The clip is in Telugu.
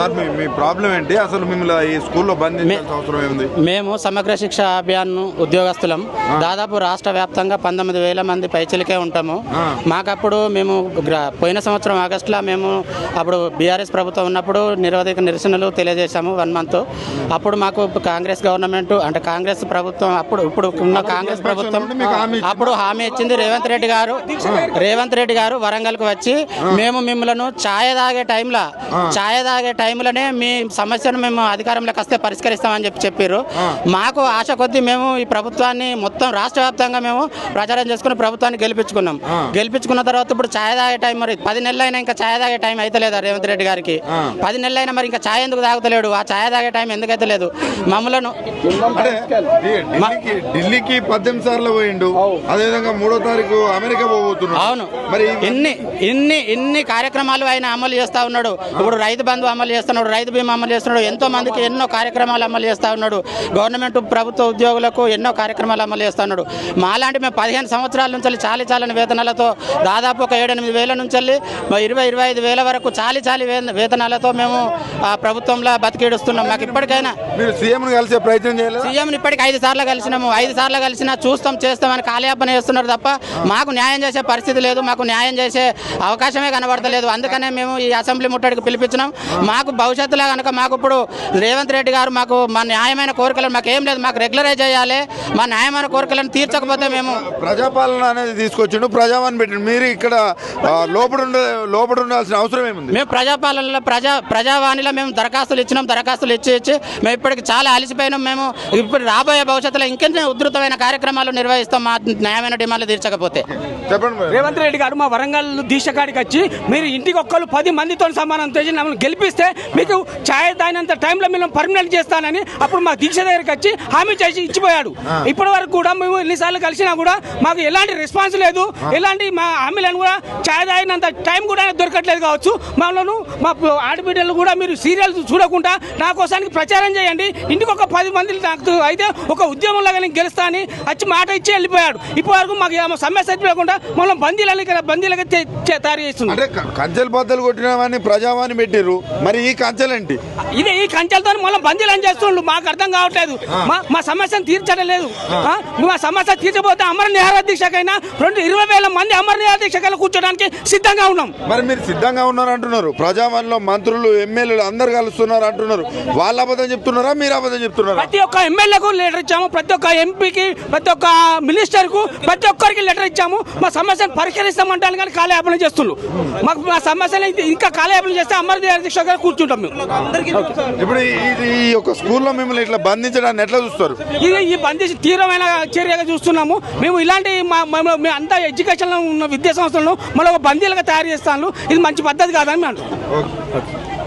సార్ మీ ప్రాబ్లం ఏంటి? అసలు మిమ్మల్ని ఈ స్కూల్లో బంధించాల్సిన అవసరం ఏముంది మేము సమగ్ర శిక్ష అభియాన్ ఉద్యోగస్తులం. దాదాపు రాష్ట్ర వ్యాప్తంగా పంతొమ్మిది వేల మంది పైచిలకే ఉంటాము. మాకప్పుడు మేము పోయిన సంవత్సరం ఆగస్టులో మేము అప్పుడు బీఆర్ఎస్ ప్రభుత్వం ఉన్నప్పుడు నిరోధక నిరసనలు తెలియజేశాము వన్ మంత్. అప్పుడు మాకు కాంగ్రెస్ గవర్నమెంట్ అంటే కాంగ్రెస్ ప్రభుత్వం అప్పుడు ఇప్పుడు ఉన్న కాంగ్రెస్ ప్రభుత్వం? అప్పుడు హామీ ఇచ్చింది రేవంత్ రెడ్డి గారు. రేవంత్ రెడ్డి గారు వరంగల్కి వచ్చి మేము మిమ్మల్ని ఛాయ తాగే టైంలో ఛాయ తాగే టైంలోనే మీ సమస్యను మేము అధికారంలోకి వస్తే పరిష్కరిస్తామని చెప్పి చెప్పారు మాకు ఆశ కొద్దీ మేము ఈ ప్రభుత్వాన్ని మొత్తం రాష్ట్ర వ్యాప్తంగా మేము ప్రచారం చేసుకుని ప్రభుత్వాన్ని గెలిపించుకున్నాం. గెలిపించుకున్న తర్వాత ఇప్పుడు ఛాయ తాగే టైం మరి పది నెలలైనా ఇంకా ఛాయ తాగే టైం అయితే లేదా రేవంత్ రెడ్డి గారికి? పది నెలలైనా మరి ఇంకా ఛాయ్ ఎందుకు తాగుతలేడు? ఆ ఛాయ తాగే టైం ఎందుకు అయితే లేదు మమ్మలను ఢిల్లీకి పద్దెనిమిది సార్లు పోయిండు. అదేవిధంగా మూడో తారీఖు అమెరికా పోబోతున్నాడు. అవును. మరి ఇన్ని ఇన్ని ఇన్ని కార్యక్రమాలు ఆయన అమలు చేస్తా ఉన్నాడు. ఇప్పుడు రైతు బంధు అమలు చేస్తున్నాడు రైతు బీమా అమలు చేస్తున్నాడు ఎంతో మందికి ఎన్నో కార్యక్రమాలు అమలు చేస్తా ఉన్నాడు. గవర్నమెంట్ ప్రభుత్వ ఉద్యోగులకు ఎన్నో కార్యక్రమాలు అమలు చేస్తా ఉన్నాడు. మాలాంటి మేము పదిహేను సంవత్సరాల నుంచి చాలి చాలని వేతనాలతో దాదాపు ఒక ఏడెనిమిది వేల నుంచి ఇరవై ఇరవై ఐదు వేల వరకు చాలి చాలి వేతనాలతో మేము ఆ ప్రభుత్వంలో బతికేడుస్తున్నాం. మాకు ఇప్పటికైనా మీరు సీఎం కలిసే ప్రయత్నం చేయలేదు? సీఎం ఇప్పటికి ఐదు సార్లు కలిసినాము. ఐదు సార్లు కలిసినా చూస్తాం చేస్తామని కాలయాపన చేస్తున్నారు తప్ప మాకు న్యాయం చేసే పరిస్థితి లేదు. మాకు న్యాయం చేసే అవకాశమే కనబడతలేదు. అందుకనే మేము ఈ అసెంబ్లీ ముట్టడికి పిలిపించినాం. మాకు భవిష్యత్తులో కనుక మాకు ఇప్పుడు రేవంత్ రెడ్డి గారు మాకు మా న్యాయమైన కోరికలు మాకు ఏం లేదు మాకు రెగ్యులరైజ్ చేయాలి. మా న్యాయమైన కోరికలను తీర్చకపోతే మేము ప్రజాపాలన అనేది తీసుకొచ్చిండు ప్రజావాణి పెట్టిండు. మీరు ఇక్కడ ఉండ లోపల ఉండాల్సిన అవసరం ఏముంది? మేము ప్రజాపాలనలో ప్రజా ప్రజావాణిలో మేము దరఖాస్తులు ఇచ్చినాం దరఖాస్తులు ఇచ్చి ఇచ్చి మేము ఇప్పటికి చాలా అలసిపోయినాం. మేము ఇప్పుడు రాబోయే భవిష్యత్తులో ఇంకెంత ఉధృతమైన కార్యక్రమాలు నిర్వహిస్తాం మా న్యాయమైన డిమాండ్లు తీర్చకపోతే. రేవంత్ రెడ్డి గారు మా వరంగల్ దీక్ష కాడికి వచ్చి మీరు ఇంటికి ఒక్కరు పది మందితో సమానం చేసి మమ్మల్ని గెలిపిస్తే మీకు ఛాయ్ తాగినంత టైంలో మేము పర్మనెంట్ చేస్తానని అప్పుడు మా దీక్ష దగ్గరికి వచ్చి హామీ చేసి ఇచ్చిపోయాడు. ఇప్పటి వరకు కూడా మేము ఎన్నిసార్లు కలిసినా కూడా మాకు ఎలాంటి రెస్పాన్స్ లేదు. ఎలాంటి మా హామీలను కూడా ఛాయ్ తాగినంత టైం కూడా దొరకట్లేదు కావచ్చు. మమ్మల్ని మా ఆడబిడ్డలు కూడా మీరు సీరియల్ చూడకుండా నా కోసానికి ప్రచారం చేయండి. ఇంటికి ఒక పది మంది నాకు అయితే ఒక ఉద్యమంలాగా నేను గెలుస్తా అని వచ్చి మాట ఇచ్చి వెళ్ళిపోయాడు. ఇప్పటి వరకు మాకు ఏమో సమస్య లేకుండా మనం బందీలని బందీలుగా తయారు చేస్తున్నాం అంటే కంచెలు బద్దలు కొట్టినామని ప్రజావాణి పెట్టిర్రు. మరి ఈ కంచెలేంటి? ఇది ఈ కంచెలతో మనం బందీలని చేస్తుండ్రు? మాకు అర్థం కావట్లేదు. మా సమస్యను తీర్చడం లేదు? మా సమస్య తీర్చబోతే అమర నిహార దీక్షకైనా రెండు ఇరవై వేల మంది అమర నిహార దీక్షకైనా కూర్చోడానికి సిద్ధంగా ఉన్నాం. మరి మీరు సిద్ధంగా ఉన్నారు అంటున్నారు ప్రజావాణిలో మంత్రులు ఎమ్మెల్యేలు అందరు కలుస్తున్నారు అంటున్నారు వాళ్ళ అబద్ధం చెప్తున్నారా? మీరు అబద్ధం చెప్తున్నారా? ప్రతి ఒక్క ఎమ్మెల్యేకు లెటర్ ఇచ్చాము. ప్రతి ఒక్క ఎంపీకి ప్రతి ఒక్క మినిస్టర్కు ప్రతి ఒక్కరికి లెటర్ ఇచ్చాము. మా సమస్యను పరిష్కరిస్తామంటాను కానీ కాలయాపన చేస్తున్నారు. మాకు మా సమస్యను ఇంకా కాలయాపన చేస్తే అమర నిహార దీక్షగా కూర్చుంటాం మేము. ఇప్పుడు ఈ- యొక్క స్కూల్లో మిమ్మల్ని ఇట్లా బంధించడాన్ని ఎట్లా చూస్తారు? ఇది ఈ బంధించి తీవ్రమైన చర్యగా చూస్తున్నాము. మేము ఇలాంటి మా మేము మేము అంతా ఎడ్యుకేషన్ ఉన్న విద్యా సంస్థలను మనం ఒక బందీలుగా తయారు చేస్తాను. ఇది మంచి పద్ధతి కాదని మేము అంటున్నాం.